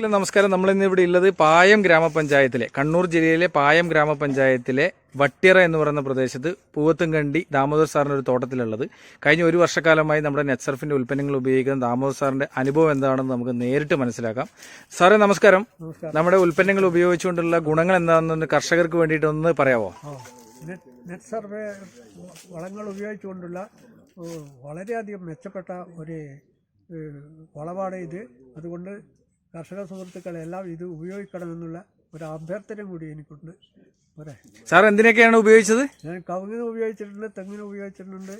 നമസ്കാരം. നമ്മൾ ഇന്ന് ഇവിടെ ഉള്ളത് പായം ഗ്രാമപഞ്ചായത്തിലെ കണ്ണൂർ ജില്ലയിലെ പായം ഗ്രാമപഞ്ചായത്തിലെ വട്ടിയറ എന്ന് പറയുന്ന പ്രദേശത്ത് പൂവത്തുംകണ്ടി ദാമോദർ സാറിന്റെ ഒരു തോട്ടത്തിലുള്ളത്. കഴിഞ്ഞ ഒരു വർഷക്കാലമായി നമ്മുടെ നെറ്റ്സർഫിന്റെ ഉൽപ്പന്നങ്ങൾ ഉപയോഗിക്കുന്ന ദാമോദർ സാറിന്റെ അനുഭവം എന്താണെന്ന് നമുക്ക് നേരിട്ട് മനസ്സിലാക്കാം. സാറേ നമസ്കാരം. നമ്മുടെ ഉൽപ്പന്നങ്ങൾ ഉപയോഗിച്ചുകൊണ്ടുള്ള ഗുണങ്ങൾ എന്താണെന്ന് കർഷകർക്ക് വേണ്ടിയിട്ട് ഒന്ന് പറയാമോ നെറ്റ് സർവേ വളങ്ങൾ ഉപയോഗിച്ചുകൊണ്ടുള്ള വളരെയധികം മെച്ചപ്പെട്ട ഒരു വളമാണ് ഇത്. അതുകൊണ്ട് കർഷക സുഹൃത്തുക്കളെല്ലാം ഇത് ഉപയോഗിക്കണമെന്നുള്ള ഒരു അഭ്യർത്ഥന കൂടി എനിക്കുണ്ട്. പോരെ. സാർ എന്തിനൊക്കെയാണ് ഉപയോഗിച്ചത്? ഞാൻ കവുങ്ങിന് ഉപയോഗിച്ചിട്ടുണ്ട് തെങ്ങിന് ഉപയോഗിച്ചിട്ടുണ്ട്.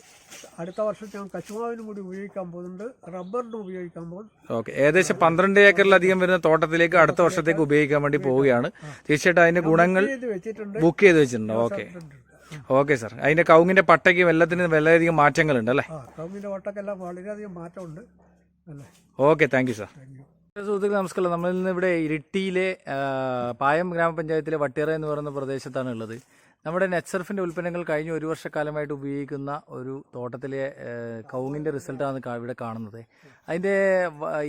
അടുത്ത വർഷം ഞാൻ കശുമാവിനും കൂടി ഉപയോഗിക്കാൻ പോകുന്നുണ്ട്. റബ്ബറിനും ഉപയോഗിക്കാൻ പോകുന്നു. ഓക്കെ. ഏകദേശം പന്ത്രണ്ട് ഏക്കറിലധികം വരുന്ന തോട്ടത്തിലേക്ക് അടുത്ത വർഷത്തേക്ക് ഉപയോഗിക്കാൻ വേണ്ടി പോവുകയാണ്. തീർച്ചയായിട്ടും അതിന്റെ ഗുണങ്ങൾ ഇത് വെച്ചിട്ടുണ്ട്. ബുക്ക് ചെയ്ത് വെച്ചിട്ടുണ്ട്. ഓക്കെ. Okay sir. അതിന്റെ കവുങ്ങിന്റെ പട്ടയ്ക്കും എല്ലാത്തിനും വളരെയധികം മാറ്റങ്ങളുണ്ട് അല്ലേ? ആ കവുങ്ങിന്റെ വട്ടക്കെല്ലാം വളരെയധികം മാറ്റമുണ്ട്. അല്ലേ? Okay thank you sir. Thank you. സുഹൃത്തുക്കളെ നമസ്കാരം. നമ്മൾ ഇന്ന് ഇവിടെ ഇരിട്ടിയിലെ പായം ഗ്രാമപഞ്ചായത്തിലെ വട്ടിയറ എന്ന് പറയുന്ന പ്രദേശത്താണ് ഉള്ളത് നമ്മുടെ നെറ്റ്സർഫിന്റെ ഉൽപ്പന്നങ്ങൾ കഴിഞ്ഞ ഒരു വർഷക്കാലമായിട്ട് ഉപയോഗിക്കുന്ന ഒരു തോട്ടത്തിലെ കൗങ്ങിന്റെ റിസൾട്ടാണ് ഇവിടെ കാണുന്നത്. അതിന്റെ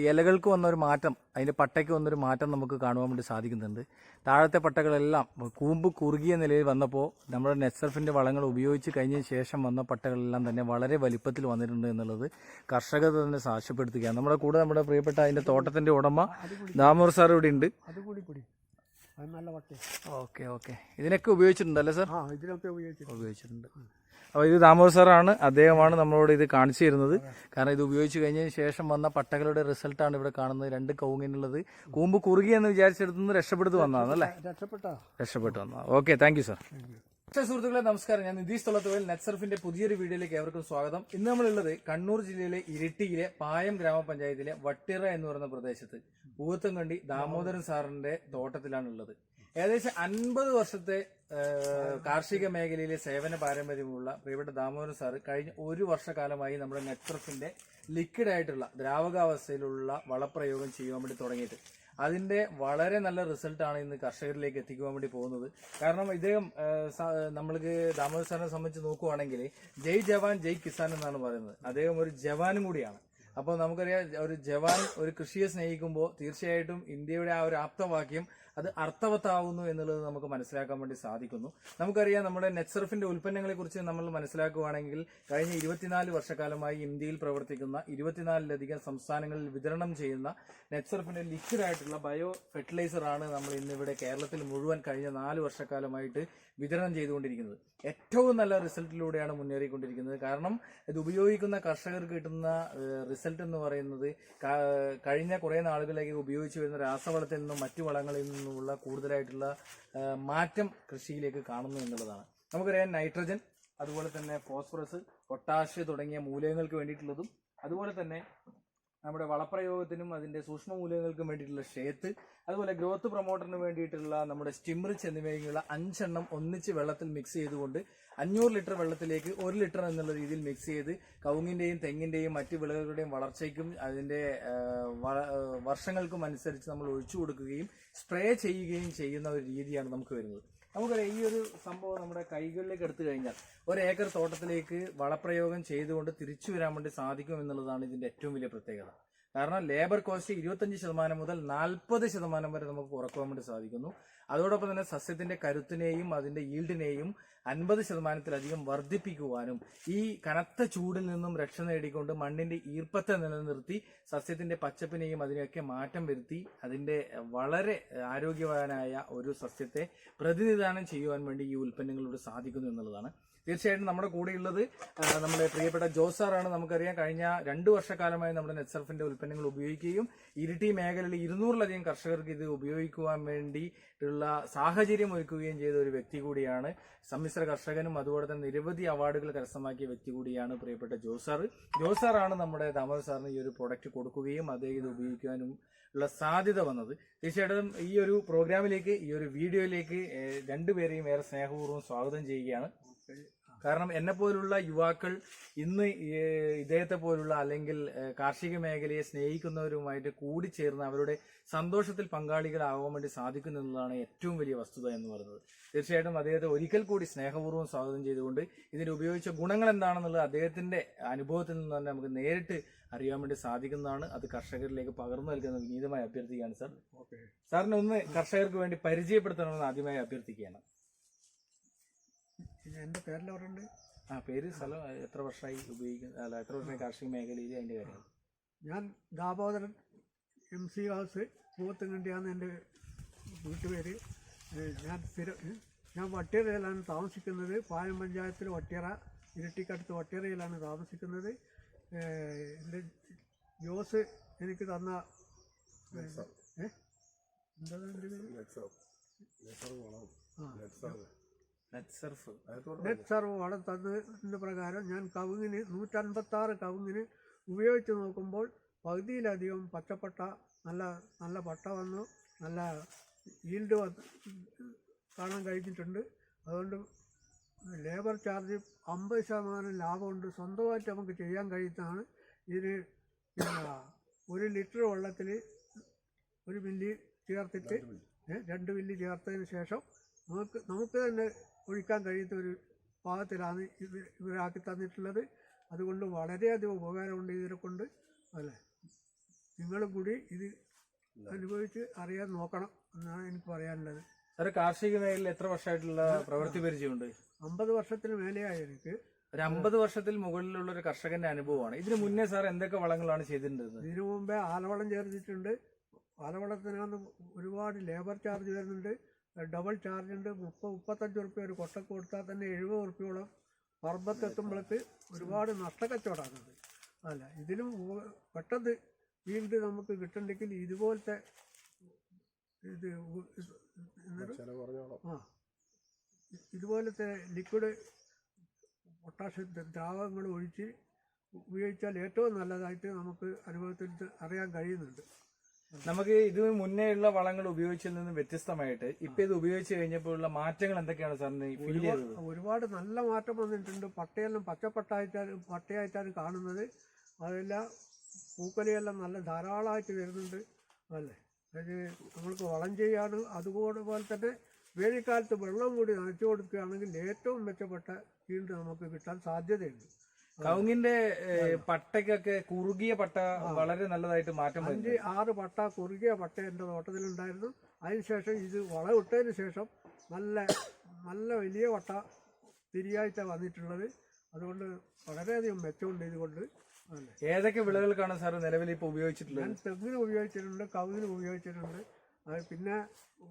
ഇലകൾക്ക് വന്നൊരു മാറ്റം അതിന്റെ പട്ടയ്ക്ക് വന്നൊരു മാറ്റം നമുക്ക് കാണുവാൻ വേണ്ടി സാധിക്കുന്നുണ്ട്. താഴത്തെ പട്ടകളെല്ലാം കൂമ്പ് കുറുകിയ നിലയിൽ വന്നപ്പോൾ നമ്മുടെ നെറ്റ്സർഫിന്റെ വളങ്ങൾ ഉപയോഗിച്ച് കഴിഞ്ഞ ശേഷം വന്ന പട്ടകളെല്ലാം തന്നെ വളരെ വലിപ്പത്തിൽ വന്നിട്ടുണ്ട് എന്നുള്ളത് കർഷകർ തന്നെ സാക്ഷ്യപ്പെടുത്തുകയാണ്. നമ്മുടെ കൂടെ നമ്മുടെ പ്രിയപ്പെട്ട അതിന്റെ തോട്ടത്തിന്റെ ഉടമ ദാമോർ സാർ ഇവിടെ ഉണ്ട്. അത് നല്ല വട്ടി. Okay okay. ഇതിനൊക്കെ ഉപയോഗിച്ചിട്ടുണ്ടല്ലേ സാർ? ആ ഇതിനൊക്കെ ഉപയോഗിച്ചിട്ടുണ്ട്. ഉപയോഗിച്ചിട്ടുണ്ട്. അപ്പോൾ ഇത് ദാമോദർ സാറാണ്. അദ്ദേഹമാണ് നമ്മളോട് ഇത് കാണിച്ചു തരുന്നത്. കാരണം ഇത് ഉപയോഗിച്ച് കഴിഞ്ഞതിന് ശേഷം വന്ന പട്ടകളുടെ റിസൾട്ടാണ് ഇവിടെ കാണുന്നത്. രണ്ട് കൗങ്ങിനുള്ളത്. കൂമ്പ് കുറുകി എന്ന് വിചാരിച്ചെടുത്തുനിന്ന് രക്ഷപ്പെടുത്ത് വന്നതാണ് അല്ലേ? രക്ഷപ്പെട്ടോ. രക്ഷപ്പെട്ടു വന്നതാണ് ഓക്കെ താങ്ക് യു സാർ സുഹൃത്തുക്കളെ നമസ്കാരം. ഞാൻ നിതീഷ് തൊള്ളത്തുവേൽ നെറ്റ്സർഫിന്റെ പുതിയൊരു വീഡിയോയിലേക്ക് ഏവർക്കും സ്വാഗതം. ഇന്ന് നമ്മളുള്ളത് കണ്ണൂർ ജില്ലയിലെ ഇരിട്ടിയിലെ പായം ഗ്രാമപഞ്ചായത്തിലെ വട്ടിറ എന്ന് പറയുന്ന പ്രദേശത്ത്. പൂവത്തങ്കണ്ടി ദാമോദരൻ സാറിന്റെ തോട്ടത്തിലാണ് ഉള്ളത് ഏകദേശം അൻപത് വർഷത്തെ കാർഷിക മേഖലയിലെ സേവന പാരമ്പര്യമുള്ള പ്രിയപ്പെട്ട ദാമോദരൻ സാറ് കഴിഞ്ഞ ഒരു വർഷക്കാലമായി നമ്മുടെ നെറ്റ്വർക്കിന്റെ ലിക്വിഡ് ആയിട്ടുള്ള ദ്രാവകാവസ്ഥയിലുള്ള വളപ്രയോഗം ചെയ്യുവാൻ വേണ്ടി തുടങ്ങിയിട്ട്. അതിന്റെ വളരെ നല്ല റിസൾട്ടാണ് ഇന്ന് കർഷകരിലേക്ക് എത്തിക്കുവാൻ വേണ്ടി പോകുന്നത്. കാരണം ഇദ്ദേഹം നമ്മൾക്ക് ദാമോദർ സാറിനെ സംബന്ധിച്ച് നോക്കുവാണെങ്കിൽ ജയ് ജവാൻ ജയ് കിസാൻ എന്നാണ് പറയുന്നത്. അദ്ദേഹം ഒരു ജവാനും കൂടിയാണ്. അപ്പോൾ നമുക്കറിയാം ഒരു ജവാൻ ഒരു കൃഷിയെ സ്നേഹിക്കുമ്പോൾ തീർച്ചയായിട്ടും ഇന്ത്യയുടെ ആ ഒരു ആപ്തവാക്യം അത് അർത്ഥവത്താവുന്നു എന്നുള്ളത് നമുക്ക് മനസ്സിലാക്കാൻ വേണ്ടി സാധിക്കുന്നു. നമുക്കറിയാം നമ്മുടെ നെറ്റ്സർഫിന്റെ ഉൽപ്പന്നങ്ങളെ കുറിച്ച് നമ്മൾ മനസ്സിലാക്കുകയാണെങ്കിൽ കഴിഞ്ഞ ഇരുപത്തിനാല് വർഷക്കാലമായി ഇന്ത്യയിൽ പ്രവർത്തിക്കുന്ന ഇരുപത്തിനാലിലധികം സംസ്ഥാനങ്ങളിൽ വിതരണം ചെയ്യുന്ന നെറ്റ്സർഫിന്റെ ലിക്വിഡ് ആയിട്ടുള്ള ബയോ ഫെർട്ടിലൈസർ ആണ് നമ്മൾ ഇന്നിവിടെ കേരളത്തിൽ മുഴുവൻ കഴിഞ്ഞ നാല് വർഷക്കാലമായിട്ട് വിതരണം ചെയ്തുകൊണ്ടിരിക്കുന്നത്. ഏറ്റവും നല്ല റിസൾട്ടിലൂടെയാണ് മുന്നേറിക്കൊണ്ടിരിക്കുന്നത്. കാരണം ഇത് ഉപയോഗിക്കുന്ന കർഷകർക്ക് കിട്ടുന്ന റിസൾട്ട് എന്ന് പറയുന്നത് കഴിഞ്ഞ കുറേ നാളുകളിലേക്ക് ഉപയോഗിച്ച് വരുന്ന രാസവളത്തിൽ നിന്നും മറ്റു വളങ്ങളിൽ നിന്നുമുള്ള കൂടുതലായിട്ടുള്ള മാറ്റം കൃഷിയിലേക്ക് കാണുന്നു എന്നുള്ളതാണ്. നമുക്കറിയാം നൈട്രജൻ അതുപോലെ തന്നെ ഫോസ്ഫറസ് പൊട്ടാഷ് തുടങ്ങിയ മൂലകങ്ങൾക്ക് വേണ്ടിയിട്ടുള്ളതും അതുപോലെ തന്നെ നമ്മുടെ വളപ്രയോഗത്തിനും അതിന്റെ സൂക്ഷ്മ മൂല്യങ്ങൾക്കും വേണ്ടിയിട്ടുള്ള ഷേത്ത് അതുപോലെ ഗ്രോത്ത് പ്രൊമോട്ടറിന് വേണ്ടിയിട്ടുള്ള നമ്മുടെ സ്റ്റിംറിച്ച് എന്നിവയുള്ള അഞ്ചെണ്ണം ഒന്നിച്ച് വെള്ളത്തിൽ മിക്സ് ചെയ്തുകൊണ്ട് അഞ്ഞൂറ് ലിറ്റർ വെള്ളത്തിലേക്ക് ഒരു ലിറ്റർ എന്നുള്ള രീതിയിൽ മിക്സ് ചെയ്ത് കവുങ്ങിന്റെയും തെങ്ങിന്റെയും മറ്റു വിളകളുടെയും വളർച്ചയ്ക്കും അതിന്റെ വർഷങ്ങൾക്കും അനുസരിച്ച് നമ്മൾ ഒഴിച്ചു കൊടുക്കുകയും സ്പ്രേ ചെയ്യുകയും ചെയ്യുന്ന ഒരു രീതിയാണ് നമുക്ക് വരുന്നത്. നമുക്കറിയാം ഈ ഒരു സംഭവം നമ്മുടെ കൈകളിലേക്ക് എടുത്തു കഴിഞ്ഞാൽ ഒരു ഏക്കർ തോട്ടത്തിലേക്ക് വളപ്രയോഗം ചെയ്തുകൊണ്ട് തിരിച്ചു വരാൻ വേണ്ടി സാധിക്കും എന്നുള്ളതാണ് ഇതിന്റെ ഏറ്റവും വലിയ പ്രത്യേകത. കാരണം ലേബർ കോസ്റ്റ് ഇരുപത്തഞ്ച് ശതമാനം മുതൽ നാൽപ്പത് ശതമാനം വരെ നമുക്ക് കുറക്കുവാൻ വേണ്ടി സാധിക്കുന്നു. അതോടൊപ്പം തന്നെ സസ്യത്തിന്റെ കരുത്തിനെയും അതിന്റെ ഈൽഡിനെയും അൻപത് ശതമാനത്തിലധികം വർദ്ധിപ്പിക്കുവാനും ഈ കനത്ത ചൂടിൽ നിന്നും രക്ഷ നേടിക്കൊണ്ട് മണ്ണിന്റെ ഈർപ്പത്തെ നിലനിർത്തി സസ്യത്തിന്റെ പച്ചപ്പിനെയും അതിനെയൊക്കെ മാറ്റം വരുത്തി അതിന്റെ വളരെ ആരോഗ്യവാനായ ഒരു സസ്യത്തെ പ്രതിനിധാനം ചെയ്യുവാൻ വേണ്ടി ഈ ഉൽപ്പന്നങ്ങളോട് സാധിക്കുന്നു എന്നുള്ളതാണ്. തീർച്ചയായിട്ടും നമ്മുടെ കൂടെയുള്ളത് നമ്മുടെ പ്രിയപ്പെട്ട ജോസാറാണ്. നമുക്കറിയാം കഴിഞ്ഞ രണ്ടു വർഷക്കാലമായി നമ്മുടെ നെറ്റ്സർഫിന്റെ ഉൽപ്പന്നങ്ങൾ ഉപയോഗിക്കുകയും ഇരിട്ടി മേഖലയിൽ ഇരുന്നൂറിലധികം കർഷകർക്ക് ഇത് ഉപയോഗിക്കുവാൻ വേണ്ടിയിട്ടുള്ള സാഹചര്യം ഒരുക്കുകയും ചെയ്ത ഒരു വ്യക്തി കൂടിയാണ് സമ്മിശ്ര കർഷകനും അതുപോലെ തന്നെ നിരവധി അവാർഡുകൾ കരസ്ഥമാക്കിയ വ്യക്തി കൂടിയാണ് പ്രിയപ്പെട്ട ജോസാർ. ജോസാറാണ് നമ്മുടെ ദാമോദർ സാറിന് ഈ ഒരു പ്രൊഡക്റ്റ് കൊടുക്കുകയും അദ്ദേഹം ഇത് ഉപയോഗിക്കാനും ഉള്ള സാധ്യത വന്നത്. തീർച്ചയായിട്ടും ഈ ഒരു പ്രോഗ്രാമിലേക്ക് ഈ ഒരു വീഡിയോയിലേക്ക് രണ്ടുപേരെയും ഏറെ സ്നേഹപൂർവം സ്വാഗതം ചെയ്യുകയാണ്. കാരണം എന്നെ പോലുള്ള യുവാക്കൾ ഇന്ന് ഇദ്ദേഹത്തെ പോലുള്ള അല്ലെങ്കിൽ കാർഷിക മേഖലയെ സ്നേഹിക്കുന്നവരുമായിട്ട് കൂടിച്ചേർന്ന് അവരുടെ സന്തോഷത്തിൽ പങ്കാളികളാകാൻ വേണ്ടി സാധിക്കുന്നു എന്നതാണ് ഏറ്റവും വലിയ വസ്തുത എന്ന് പറയുന്നത്. തീർച്ചയായിട്ടും അദ്ദേഹത്തെ ഒരിക്കൽ കൂടി സ്നേഹപൂർവം സ്വാഗതം ചെയ്തുകൊണ്ട് ഇതിൽ ഉപയോഗിച്ച ഗുണങ്ങൾ എന്താണെന്നുള്ളത് അദ്ദേഹത്തിന്റെ അനുഭവത്തിൽ നിന്ന് തന്നെ നമുക്ക് നേരിട്ട് അറിയാൻ വേണ്ടി സാധിക്കുന്നതാണ്. അത് കർഷകരിലേക്ക് പകർന്നു നൽകുന്ന വിനീതമായി അഭ്യർത്ഥിക്കുകയാണ് സാർ. ഓക്കെ. സാറിനെ ഒന്ന് കർഷകർക്ക് വേണ്ടി പരിചയപ്പെടുത്തണമെന്ന് ആദ്യമായി അഭ്യർത്ഥിക്കുകയാണ്. പിന്നെ എന്റെ പേരിൽ പറയുന്നുണ്ട് ആ പേര് സ്ഥലം എത്ര വർഷമായി ഉപയോഗിക്കുന്ന അല്ല എത്ര വർഷമായി കാർഷിക മേഖലയിൽ അതിന്റെ കാര്യങ്ങൾ ഞാൻ ദാമോദരൻ എം സി ഹൗസ് പൂവത്തുങ്കണ്ടിയാണ് എന്റെ വീട്ടുപേര്. ഞാൻ സ്ഥിരം ഞാൻ വട്ടിയറയിലാണ് താമസിക്കുന്നത്. പായം പഞ്ചായത്തിൽ വട്ടിയറ ഇരട്ടിക്കടുത്ത് വട്ടിയറയിലാണ് താമസിക്കുന്നത്. എന്റെ ജോസ് എനിക്ക് തന്ന ഏഹ് എന്താ എന്റെ പേര് ആ നെറ്റ് സർഫ് നെറ്റ് സർവ് വളം തന്നതിന്റെ പ്രകാരം ഞാൻ കവുങ്ങിന് നൂറ്റൻപത്താറ് കവുങ്ങിന് ഉപയോഗിച്ച് നോക്കുമ്പോൾ പകുതിയിലധികം പച്ചപ്പട്ട നല്ല നല്ല പട്ട വന്നു. നല്ല ഈൽഡ് വന്ന് കാണാൻ കഴിഞ്ഞിട്ടുണ്ട്. അതുകൊണ്ട് ലേബർ ചാർജ് അമ്പത് ശതമാനം ലാഭമുണ്ട്. സ്വന്തമായിട്ട് നമുക്ക് ചെയ്യാൻ കഴിയുന്നതാണ്. ഇതിന് ഒരു ലിറ്റർ വെള്ളത്തിൽ ഒരു മില്ലി ചേർത്തിട്ട് രണ്ട് മില്ലി ചേർത്തതിന് ശേഷം നമുക്ക് നമുക്ക് തന്നെ ഒഴിക്കാൻ കഴിയുന്ന ഒരു പാകത്തിലാണ് ഇവർ ഇവരാക്കി തന്നിട്ടുള്ളത്. അതുകൊണ്ട് വളരെയധികം ഉപകാരമുണ്ട് ഇതിനെ കൊണ്ട്. അല്ലേ? നിങ്ങളും കൂടി ഇത് അനുഭവിച്ച് അറിയാൻ നോക്കണം എന്നാണ് എനിക്ക് പറയാനുള്ളത്. സാറ് കാർഷിക മേഖലയിൽ എത്ര വർഷമായിട്ടുള്ള പ്രവൃത്തി പരിചയമുണ്ട്? അമ്പത് വർഷത്തിന് മേലെയായി എനിക്ക്. ഒരു അമ്പത് വർഷത്തിൽ മുകളിലുള്ള ഒരു കർഷകന്റെ അനുഭവമാണ്. ഇതിനു മുന്നേ സാർ എന്തൊക്കെ വളങ്ങളാണ് ചെയ്തിട്ടുണ്ടായിരുന്നത്? ഇതിനു മുമ്പേ ആലവളം ചേർത്തിട്ടുണ്ട്. ആലവളത്തിനകത്ത് ഒരുപാട് ലേബർ ചാർജ് വരുന്നുണ്ട്. ഡബിൾ ചാർജ് ഉണ്ട് മുപ്പത് മുപ്പത്തഞ്ച് ഉറുപ്പ്യ ഒരു കൊട്ടക്ക് കൊടുത്താൽ തന്നെ എഴുപത് ഉറുപ്പ്യോളം പറമ്പത്തെത്തുമ്പോഴേക്ക് ഒരുപാട് നഷ്ടക്കച്ചവടമാണത് അല്ല ഇതിലും പെട്ടെന്ന് വീണ്ടും നമുക്ക് കിട്ടണ്ടെങ്കിൽ ഇതുപോലത്തെ ഇത് ആ ഇതുപോലത്തെ ലിക്വിഡ് പൊട്ടാഷ്യം ദ്രാവകങ്ങൾ ഒഴിച്ച് ഉപയോഗിച്ചാൽ ഏറ്റവും നല്ലതായിട്ട് നമുക്ക് അനുഭവത്തിൽ അറിയാൻ കഴിയുന്നുണ്ട്. നമുക്ക് ഇത് മുന്നേ ഉള്ള വളങ്ങൾ ഉപയോഗിച്ചതിൽ നിന്ന് വ്യത്യസ്തമായിട്ട് ഇപ്പൊ ഇത് ഉപയോഗിച്ച് കഴിഞ്ഞപ്പോഴുള്ള മാറ്റങ്ങൾ എന്തൊക്കെയാണ് സാറിന് ഫീൽ ചെയ്തത്? ഒരുപാട് നല്ല മാറ്റം വന്നിട്ടുണ്ട്. പട്ടയെല്ലാം പച്ചപ്പട്ടായിട്ടാണ് പട്ടയായിട്ടാണ് കാണുന്നത്. അതെല്ലാം പൂക്കലയെല്ലാം നല്ല ധാരാളമായിട്ട് വരുന്നുണ്ട്. അല്ലേ? അത് നമ്മൾക്ക് വളം ചെയ്യാണ് അതുപോലെ തന്നെ വേനൽക്കാലത്ത് വെള്ളം കൂടി നനച്ചു കൊടുക്കുകയാണെങ്കിൽ ഏറ്റവും മെച്ചപ്പെട്ട ഫീൽഡ് നമുക്ക് കിട്ടാൻ സാധ്യതയുണ്ട്. കവുങ്ങിന്റെ ഏഹ്, പട്ടയ്ക്കൊക്കെ കുറുകിയ പട്ട വളരെ നല്ലതായിട്ട് മാറ്റം അഞ്ച് ആറ് പട്ട കുറുകിയ പട്ട എന്റെ തോട്ടത്തിലുണ്ടായിരുന്നു. അതിനുശേഷം ഇത് വളമിട്ടതിന് ശേഷം നല്ല നല്ല വലിയ പട്ട തിരിയായിട്ടാണ് വന്നിട്ടുള്ളത്. അതുകൊണ്ട് വളരെയധികം മെച്ചമുണ്ട് ഇതുകൊണ്ട്. ഏതൊക്കെ വിളകൾക്കാണ് സാർ നിലവിൽ ഇപ്പൊ ഉപയോഗിച്ചിട്ടുള്ളത്? ഞാൻ തെങ്ങിന് ഉപയോഗിച്ചിട്ടുണ്ട് കവുങ്ങിന് ഉപയോഗിച്ചിട്ടുണ്ട്. അത് പിന്നെ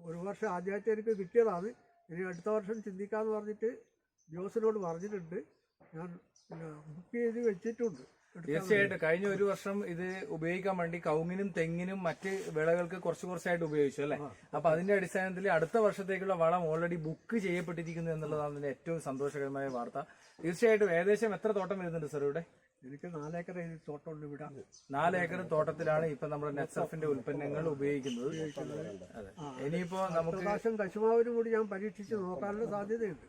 ഒരു വർഷം ആദ്യമായിട്ട് എനിക്ക് കിട്ടിയതാണ്. ഇനി അടുത്ത വർഷം ചിന്തിക്കാമെന്ന് പറഞ്ഞിട്ട് ജോസിനോട് പറഞ്ഞിട്ടുണ്ട്. ഞാൻ ബുക്ക് ചെയ്ത് വെച്ചിട്ടുണ്ട്. തീർച്ചയായിട്ടും. കഴിഞ്ഞ ഒരു വർഷം ഇത് ഉപയോഗിക്കാൻ വേണ്ടി കൗങ്ങിനും തെങ്ങിനും മറ്റ് വിളകൾക്ക് കുറച്ച് കുറച്ചായിട്ട് ഉപയോഗിച്ചു അല്ലെ? അപ്പൊ അതിന്റെ അടിസ്ഥാനത്തിൽ അടുത്ത വർഷത്തേക്കുള്ള വളം ഓൾറെഡി ബുക്ക് ചെയ്യപ്പെട്ടിരിക്കുന്നു എന്നുള്ളതാണ് ഇതിന്റെ ഏറ്റവും സന്തോഷകരമായ വാർത്ത. തീർച്ചയായിട്ടും ഏകദേശം എത്ര തോട്ടം വരുന്നുണ്ട് സർ ഇവിടെ? എനിക്ക് നാലേക്കർ തോട്ടം തോട്ടമുണ്ട് ഇവിടെ. നാലേക്കർ ഏക്കർ തോട്ടത്തിലാണ് ഇപ്പൊ നമ്മുടെ നെറ്റ്സഫിന്റെ ഉൽപ്പന്നങ്ങൾ ഉപയോഗിക്കുന്നത്. ഇനിയിപ്പോ നമുക്ക് പ്രാവശ്യം കശുമാവിന് കൂടി ഞാൻ പരീക്ഷിച്ച് നോക്കാനുള്ള സാധ്യതയുണ്ട്.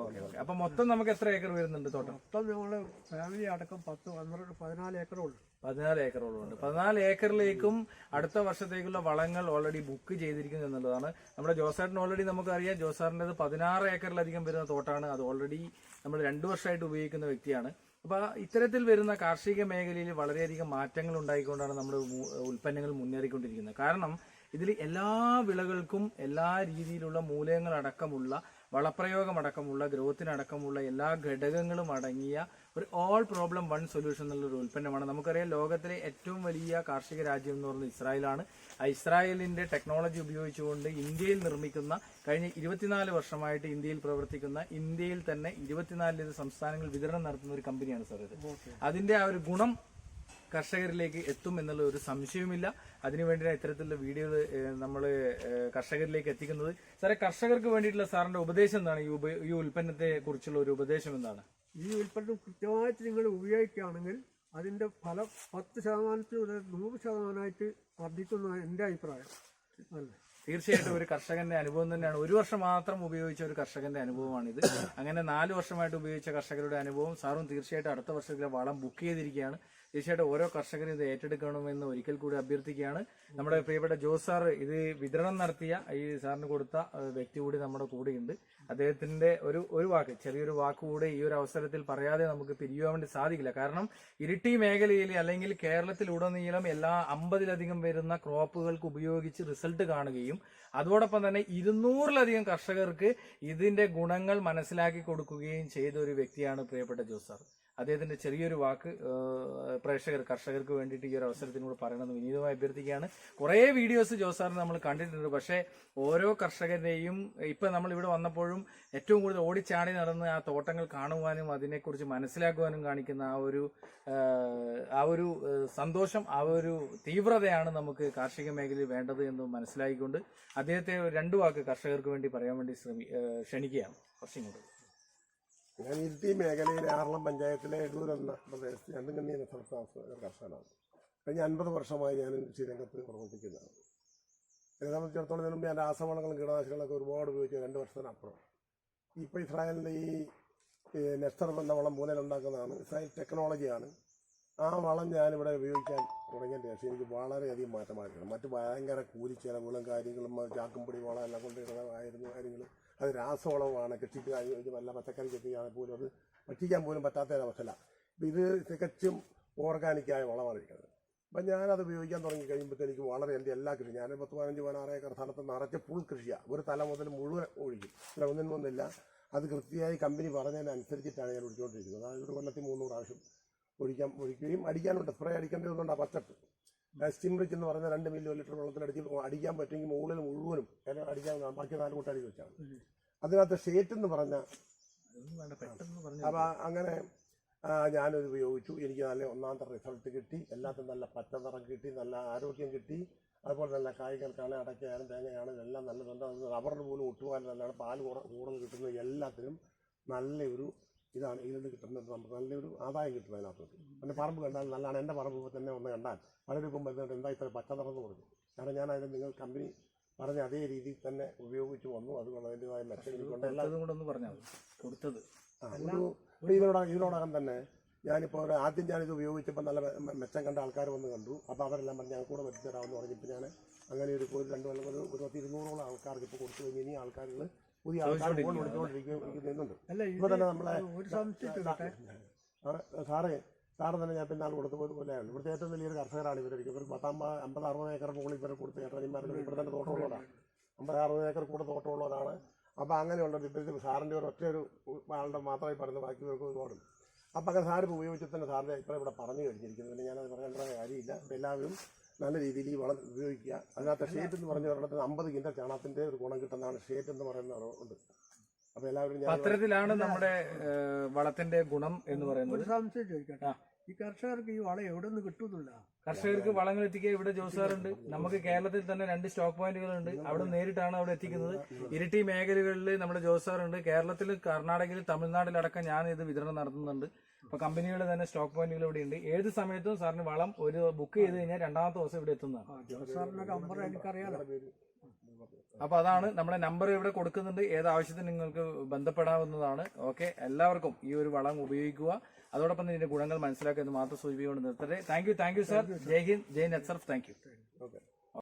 Okay okay. അപ്പൊ മൊത്തം നമുക്ക് എത്ര ഏക്കർ വരുന്നുണ്ട് തോട്ടം? മൊത്തം ഞങ്ങൾ ഫാമിലി അടക്കം പത്ത് പന്ത്രണ്ട് പതിനാല് ഏക്കറുള്ളൂ പതിനാല് ഏക്കറോളം ഉണ്ട്. പതിനാല് ഏക്കറിലേക്കും അടുത്ത വർഷത്തേക്കുള്ള വളങ്ങൾ ഓൾറെഡി ബുക്ക് ചെയ്തിരിക്കുന്നു എന്നുള്ളതാണ്. നമ്മുടെ ജോസാറിന് ഓൾറെഡി നമുക്കറിയാം. ജോസാറിന്റെത് പതിനാറ് ഏക്കറിലധികം വരുന്ന തോട്ടാണ്. അത് ഓൾറെഡി നമ്മൾ രണ്ടു വർഷമായിട്ട് ഉപയോഗിക്കുന്ന വ്യക്തിയാണ്. അപ്പൊ ഇത്തരത്തിൽ വരുന്ന കാർഷിക മേഖലയിൽ വളരെയധികം മാറ്റങ്ങൾ ഉണ്ടായിക്കൊണ്ടാണ് നമ്മുടെ ഉൽപ്പന്നങ്ങൾ മുന്നേറിക്കൊണ്ടിരിക്കുന്നത്. കാരണം ഇതിൽ എല്ലാ വിളകൾക്കും എല്ലാ രീതിയിലുള്ള മൂലകങ്ങൾ അടക്കമുള്ള വളപ്രയോഗം അടക്കമുള്ള ഗ്രോത്തിനടക്കമുള്ള എല്ലാ ഘടകങ്ങളും അടങ്ങിയ ഒരു ഓൾ പ്രോബ്ലം വൺ സൊല്യൂഷൻ എന്നുള്ള ഒരു ഉൽപ്പന്നമാണ്. നമുക്കറിയാം ലോകത്തിലെ ഏറ്റവും വലിയ കാർഷിക രാജ്യം എന്ന് പറയുന്നത് ഇസ്രായേലാണ്. ആ ഇസ്രായേലിന്റെ ടെക്നോളജി ഉപയോഗിച്ചുകൊണ്ട് ഇന്ത്യയിൽ നിർമ്മിക്കുന്ന കഴിഞ്ഞ ഇരുപത്തിനാല് വർഷമായിട്ട് ഇന്ത്യയിൽ പ്രവർത്തിക്കുന്ന ഇന്ത്യയിൽ തന്നെ ഇരുപത്തിനാലിൽ സംസ്ഥാനങ്ങൾ വിതരണം നടത്തുന്ന ഒരു കമ്പനിയാണ് സാർ ഇത്. അതിന്റെ ആ ഒരു ഗുണം കർഷകരിലേക്ക് എത്തും എന്നുള്ള ഒരു സംശയവുമില്ല. അതിനുവേണ്ടിയാണ് ഇത്തരത്തിലുള്ള വീഡിയോകൾ നമ്മൾ കർഷകരിലേക്ക് എത്തിക്കുന്നത്. സാറേ കർഷകർക്ക് വേണ്ടിയിട്ടുള്ള സാറിന്റെ ഉപദേശം എന്താണ്? ഈ ഉൽപ്പന്നത്തെ കുറിച്ചുള്ള ഒരു ഉപദേശം എന്താണ്? ഈ ഉൽപ്പന്നം കൃത്യമായിട്ട് നിങ്ങൾ ഉപയോഗിക്കുകയാണെങ്കിൽ അതിന്റെ ഫലം പത്ത് ശതമാനത്തിൽ മുതൽ നൂറ് ശതമാനമായിട്ട് വർദ്ധിക്കുന്ന എന്റെ അഭിപ്രായം. അല്ലേ? തീർച്ചയായിട്ടും ഒരു കർഷകന്റെ അനുഭവം തന്നെയാണ്. ഒരു വർഷം മാത്രം ഉപയോഗിച്ച ഒരു കർഷകന്റെ അനുഭവമാണിത്. അങ്ങനെ നാല് വർഷമായിട്ട് ഉപയോഗിച്ച കർഷകരുടെ അനുഭവം സാറും തീർച്ചയായിട്ടും അടുത്ത വർഷത്തിലെ വളം ബുക്ക് ചെയ്തിരിക്കുകയാണ്. തീർച്ചയായിട്ടും ഓരോ കർഷകരും ഇത് ഏറ്റെടുക്കണമെന്ന് ഒരിക്കൽ കൂടി അഭ്യർത്ഥിക്കുകയാണ്. നമ്മുടെ പ്രിയപ്പെട്ട ജോസ് സാർ ഇത് വിതരണം നടത്തിയ ഈ സാറിന് കൊടുത്ത വ്യക്തി കൂടി നമ്മുടെ കൂടെയുണ്ട്. അദ്ദേഹത്തിന്റെ ഒരു ഒരു വാക്ക് ചെറിയൊരു വാക്ക് കൂടി ഈ ഒരു അവസരത്തിൽ പറയാതെ നമുക്ക് പിരിയുവാൻ വേണ്ടി സാധിക്കില്ല. കാരണം ഇരിട്ടി മേഖലയിൽ അല്ലെങ്കിൽ കേരളത്തിലുടനീളം എല്ലാ അമ്പതിലധികം വരുന്ന ക്രോപ്പുകൾക്ക് ഉപയോഗിച്ച് റിസൾട്ട് കാണുകയും അതോടൊപ്പം തന്നെ ഇരുന്നൂറിലധികം കർഷകർക്ക് ഇതിന്റെ ഗുണങ്ങൾ മനസ്സിലാക്കി കൊടുക്കുകയും ചെയ്ത ഒരു വ്യക്തിയാണ് പ്രിയപ്പെട്ട ജോസ് സാർ അദ്ദേഹത്തിന്റെ ചെറിയൊരു വാക്ക് പ്രേക്ഷകർ കർഷകർക്ക് വേണ്ടിയിട്ട് ഈ ഒരു അവസരത്തിനോട് പറയണമെന്ന് വിനീതമായി അഭ്യർത്ഥിക്കുകയാണ്. കുറേ വീഡിയോസ് ജോസാറിന് നമ്മൾ കണ്ടിട്ടുണ്ട്. പക്ഷേ ഓരോ കർഷകരുടെയും ഇപ്പൊ നമ്മൾ ഇവിടെ വന്നപ്പോഴും ഏറ്റവും കൂടുതൽ ഓടിച്ചാടി നടന്ന് ആ തോട്ടങ്ങൾ കാണുവാനും അതിനെക്കുറിച്ച് മനസ്സിലാക്കുവാനും കാണിക്കുന്ന ആ ഒരു ആ ഒരു സന്തോഷം ആ ഒരു തീവ്രതയാണ് നമുക്ക് കാർഷിക മേഖലയിൽ വേണ്ടത് എന്ന് മനസ്സിലാക്കിക്കൊണ്ട് അദ്ദേഹത്തെ രണ്ടു വാക്ക് കർഷകർക്ക് വേണ്ടി പറയാൻ വേണ്ടി ശ്രമി ക്ഷണിക്കുകയാണ്. കുറച്ചും കൂടെ ഞാൻ ഇരുത്തി മേഖലയിലെ ആറളം പഞ്ചായത്തിലെ എടൂർ എന്ന പ്രദേശത്ത് രണ്ടുകണ്ണി എന്ന സ്ഥലത്ത് കർഷകനാണ്. കഴിഞ്ഞ അൻപത് വർഷമായി ഞാൻ കൃഷിരംഗത്ത് പ്രവർത്തിക്കുന്നതാണ്. എന്നെ സംബന്ധിച്ചിടത്തോളം ഇതിനു ഞാൻ രാസവളങ്ങളും കീടനാശികളൊക്കെ ഒരുപാട് ഉപയോഗിച്ചു രണ്ട് വർഷത്തിനപ്പുറം. ഇപ്പോൾ ഇസ്രായേലിന്റെ ഈ നെസ്റ്റർ എന്ന വളം മൂലയിലുണ്ടാക്കുന്നതാണ്. ഇസ്രായേൽ ടെക്നോളജിയാണ്. ആ വളം ഞാനിവിടെ ഉപയോഗിക്കാൻ തുടങ്ങിയ ശേഷം എനിക്ക് വളരെയധികം മാറ്റമായിട്ടുണ്ട്. മറ്റ് ഭയങ്കര കൂലിച്ചെലവുകളും കാര്യങ്ങളും ചാക്കുംപൊടി വളം എല്ലാം കൊണ്ടിടുന്നതായിരുന്നു കാര്യങ്ങൾ അത് രാസവളമാണ് കൃഷിക്ക് വല്ല പച്ചക്കറി കൃഷിയാണ് പോലും അത് ഭക്ഷിക്കാൻ പോലും പറ്റാത്ത ഒരവസ്ഥയില്ല അപ്പം ഇത് തികച്ചും ഓർഗാനിക്കായ വളമാണ് ഇരിക്കുന്നത്. അപ്പം ഞാനത് ഉപയോഗിക്കാൻ തുടങ്ങി കഴിയുമ്പോഴത്തേക്ക് വളരെ എന്റെ എല്ലാ കൃഷി ഞാൻ പത്ത് പതിനഞ്ച് പതിനാറ് ഏക്കർ സ്ഥലത്ത് നിറച്ച് ഫുൾ കൃഷിയാണ് ഒരു തല മുതൽ മുഴുവൻ ഒഴിക്കും അല്ല ഒന്നിനൊന്നില്ല അത് കൃത്യമായി കമ്പനി പറഞ്ഞതിനനുസരിച്ചിട്ടാണ് ഞാൻ ഒഴിച്ചുകൊണ്ടിരിക്കുന്നത്. അതായത് ഒരു കൊല്ലത്തിൽ മൂന്ന് പ്രാവശ്യം ഒഴിക്കാൻ ഒഴിക്കുകയും അടിക്കാനുണ്ട്. സ്പ്രേ അടിക്കേണ്ടതുകൊണ്ട് ആ പച്ചട്ട് ബ്രിഡ്ജ് എന്ന് പറഞ്ഞ രണ്ട് മില്ലി ലിറ്റർ വെള്ളത്തിനടിച്ച് അടിക്കാൻ പറ്റുമെങ്കിൽ മുകളിൽ മുഴുവനും ഇല അടിക്കാൻ ബാക്കി നാല് കൂട്ടടി വെച്ചാണ്. അതിനകത്ത് ഷേറ്റ് എന്ന് പറഞ്ഞ അപ്പം അങ്ങനെ ഞാനത് ഉപയോഗിച്ചു. എനിക്ക് നല്ല ഒന്നാമത്തെ റിസൾട്ട് കിട്ടി. എല്ലാത്തിനും നല്ല പച്ച നിറം കിട്ടി നല്ല ആരോഗ്യം കിട്ടി. അതുപോലെ നല്ല കായ്കൾക്കാണ് അടയ്ക്കായാലും തേങ്ങയാണെങ്കിലും എല്ലാം നല്ലതുണ്ട്. അത് റബ്ബറിന് പോലും ഒട്ടുപാൽ നല്ലതാണ്. പാൽ കൂടെ കൂടുതൽ കിട്ടുന്നത് എല്ലാത്തിനും നല്ലൊരു ഇതാണ് ഇതിൽ നിന്ന് കിട്ടുന്നത്. നമുക്ക് നല്ലൊരു ആദായം കിട്ടും അതിനകത്തോട്ട്. എന്റെ പറമ്പ് കണ്ടാൽ നല്ലതാണ്. എന്റെ പറമ്പ് ഇപ്പോൾ തന്നെ ഒന്ന് കണ്ടാൽ വളരെ ഇപ്പം വരുന്നുണ്ട് എന്താ ഇത്ര പച്ച നിറന്ന് പറഞ്ഞു? കാരണം ഞാൻ അതിന് നിങ്ങൾ കമ്പനി പറഞ്ഞ അതേ രീതിയിൽ തന്നെ ഉപയോഗിച്ച് വന്നു. അതുകൊണ്ട് അതിന്റെതായ മെച്ചം എനിക്കുണ്ട്. എല്ലാ പറഞ്ഞാൽ കൊടുത്തത്. ഇതിനോടകം ഇതിനോടകം തന്നെ ഞാനിപ്പോൾ ഒരു ആദ്യം ഞാനിത് ഉപയോഗിച്ചപ്പോൾ നല്ല മെച്ചം കണ്ട ആൾക്കാർ വന്ന് കണ്ടു. അപ്പോൾ അവരെല്ലാം പറഞ്ഞ് ഞങ്ങൾ കൂടെ വരുത്തി തരാമെന്ന് പറഞ്ഞപ്പോൾ ഞാൻ അങ്ങനെ ഒരു ഒരു രണ്ട് കൊല്ലം ഒരു ഇരുന്നൂറോളം ആൾക്കാർക്ക് ഇപ്പോൾ കൊടുത്തു കഴിഞ്ഞ് ഇനി ആൾക്കാരുകൾ പുതിയ ആൾക്കാർ ഫോൺ വിളിച്ചുകൊണ്ടിരിക്കുന്നുണ്ട് അല്ല തന്നെ നമ്മളെ ഒരു സാറേ സാറ് തന്നെ ഞാൻ പിന്നെ ആൾ കൊടുത്ത പോലെ പോലെയാണ് ഇവിടുത്തെ ഏറ്റവും വലിയൊരു കർഷകരാണ് ഇവരൊക്കെ ഇവർ പത്താം അമ്പത് അറുപത് ഏക്കർ മുകളിൽ ഇവരെ കൊടുത്ത് ഏട്ടനിമാർക്ക് ഇവിടെ തന്നെ തോട്ടമുള്ളവരാണ്. അമ്പത് അറുപത് ഏക്കർ കൂടെ തോട്ടമുള്ളവരാണ്. അപ്പോൾ അങ്ങനെയുള്ള ഇപ്പോഴത്തെ സാറിന്റെ ഒരു ഒറ്റ ഒരു ആളുടെ മാത്രമായി പറയുന്ന ബാക്കി ഇവർക്ക് ഒരുപാട്. അപ്പോൾ അങ്ങനെ സാർ ഇപ്പോൾ ഉപയോഗിച്ച് തന്നെ സാറിന്റെ അഭിപ്രായം ഇവിടെ പറഞ്ഞു കഴിഞ്ഞിരിക്കുന്നു. പിന്നെ ഞാനത് പറയേണ്ട കാര്യമില്ല. എല്ലാവരും നല്ല രീതിയിൽ ഈ വളം ഉപയോഗിക്കുക. അതിനകത്ത് ഷേറ്റ് എന്ന് പറഞ്ഞ ഒരെണ്ണത്തിന് അമ്പത് കിൻഡൽ ചാണകത്തിന്റെ ഒരു ഗുണം കിട്ടുന്നതാണ്. ഷേറ്റ് എന്ന് പറയുന്ന ഉണ്ട് അപ്പോൾ എല്ലാവരും പത്രത്തിലാണ് നമ്മുടെ വളത്തിന്റെ ഗുണം എന്ന് പറയുന്നത്. ഒരു സംശയം ചോദിക്കട്ടെ. ഈ കർഷകർക്ക് ഈ വളം എവിടെ നിന്ന് കിട്ടുന്നില്ല കർഷകർക്ക് വളങ്ങൾ എത്തിക്കാൻ ഇവിടെ ജോസാറുണ്ട്. നമുക്ക് കേരളത്തിൽ തന്നെ രണ്ട് സ്റ്റോക്ക് പോയിന്റുകളുണ്ട്. അവിടെ നേരിട്ടാണ് അവിടെ എത്തിക്കുന്നത്. ഇരിട്ടി മേഖലകളിൽ നമ്മുടെ ജോസാറുണ്ട്. കേരളത്തിൽ കർണാടകയിൽ തമിഴ്നാട്ടിലടക്കം ഞാൻ ഇത് വിതരണം നടത്തുന്നുണ്ട്. അപ്പൊ കമ്പനികൾ തന്നെ സ്റ്റോക്ക് പോയിന്റുകൾ ഇവിടെ ഉണ്ട് ഏത് സമയത്തും സാറിന് വളം ഒരു ബുക്ക് ചെയ്ത് കഴിഞ്ഞാൽ രണ്ടാമത്തെ ദിവസം ഇവിടെ എത്തുന്നതാണ്. എനിക്കറിയാലോ. അപ്പൊ അതാണ് നമ്മുടെ നമ്പർ ഇവിടെ കൊടുക്കുന്നുണ്ട്. ഏത് ആവശ്യത്തിന് നിങ്ങൾക്ക് ബന്ധപ്പെടാവുന്നതാണ്. ഓക്കെ? എല്ലാവർക്കും ഈ ഒരു വളം ഉപയോഗിക്കുക. അതോടൊപ്പം തന്നെ ഇതിന്റെ ഗുണങ്ങൾ മനസ്സിലാക്കുക എന്ന് മാത്രം സൂചിപ്പിച്ചുകൊണ്ട് നിർത്തട്ടെ. Thank you thank you sir Jai Hind Jai Netsurf thank you okay